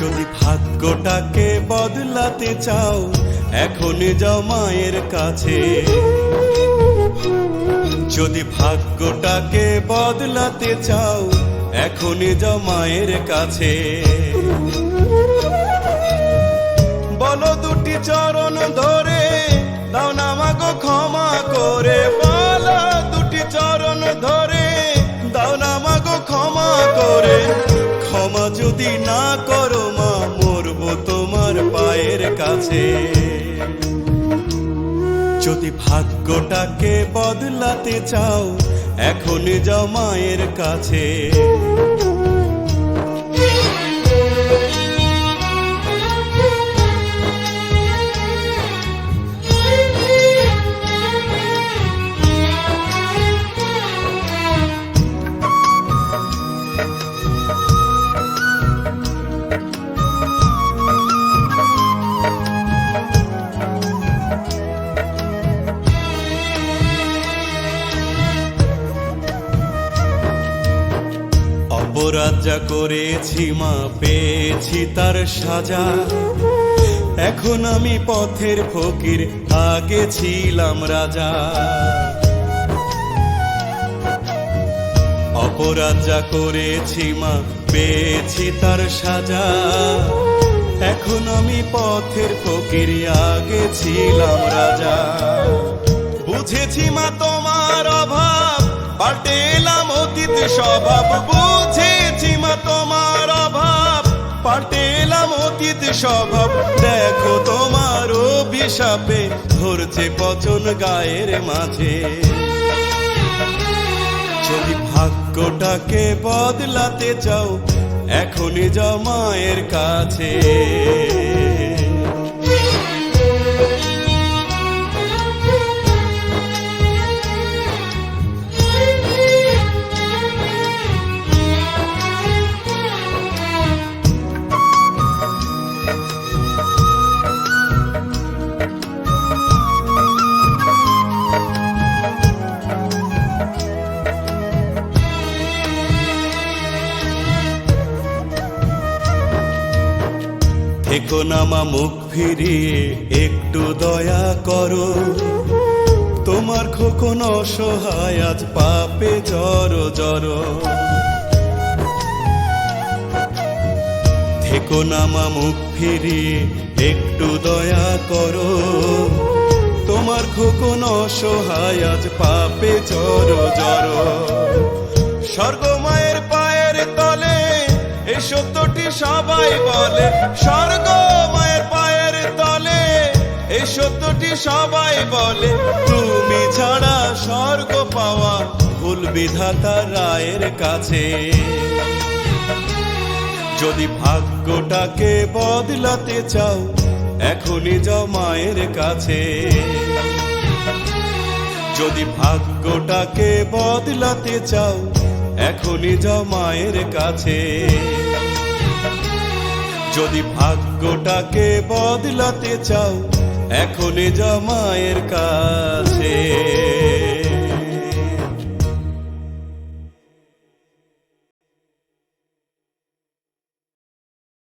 যদি ভাগ্যটাকে বদলাতে চাও এখন যাও মায়ের কাছে। যদি ভাগ্যটাকে বদলাতে চাও এখন যাও মায়ের কাছে। বলো দুটি চরণ ক্ষমা করে। ক্ষমা যদি না করো মা, মরবো তোমার পায়ের কাছে। যদি ভাগ্যটাকে বদলাতে চাও, এখন যাও মায়ের কাছে। যা করেছি, মা পেয়েছি তার সাজা। এখন আমি পথের ফকির, আগে ছিলাম রাজা। অপরাধ যা করেছি, মা পেয়েছি তার সাজা। এখন আমি পথের ফকির, আগে ছিলাম রাজা। বুঝেছি মা তোমার অভাব, পাল্টেলাম অতীত স্বভাব তোমার অভাব, পাল্টেলাম অতীত স্বভাব। দেখো তোমার অভিশাপে ধরছে পচন গায়ের মাঝে। যদি ভাগ্যটাকে বদলাতে চাও, এখনই যাও মায়ের কাছে। থেকো নামা মুখ ফিরিয়ে একটু দয়া করো। তোমার খোকন অসহায়, আজ পাপে জর জর থেকো নামা মুখ ফিরিয়ে একটু দয়া করো। তোমার খোকন অসহায়, আজ পাপে জর জর স্বর্গ মায়ের পায়ের তলে সত্যটি সবাই বলে। স্বর্গ মায়ের পায়ের তলে, এই সত্যটি সবাই বলে। তুমি ছাড়া স্বর্গ পাওয়া ভুল বিধাতা রায়ের কাছে। যদি ভাগ্যটাকে বদলাতে চাও, এখনই যাও মায়ের কাছে। যদি ভাগ্যটাকে বদলাতে চাও, এখনই যাও মায়ের কাছে। যদি ভাগ্যটাকে বদলাতে চাও এখনই জামায়ের মায়ের কাছে।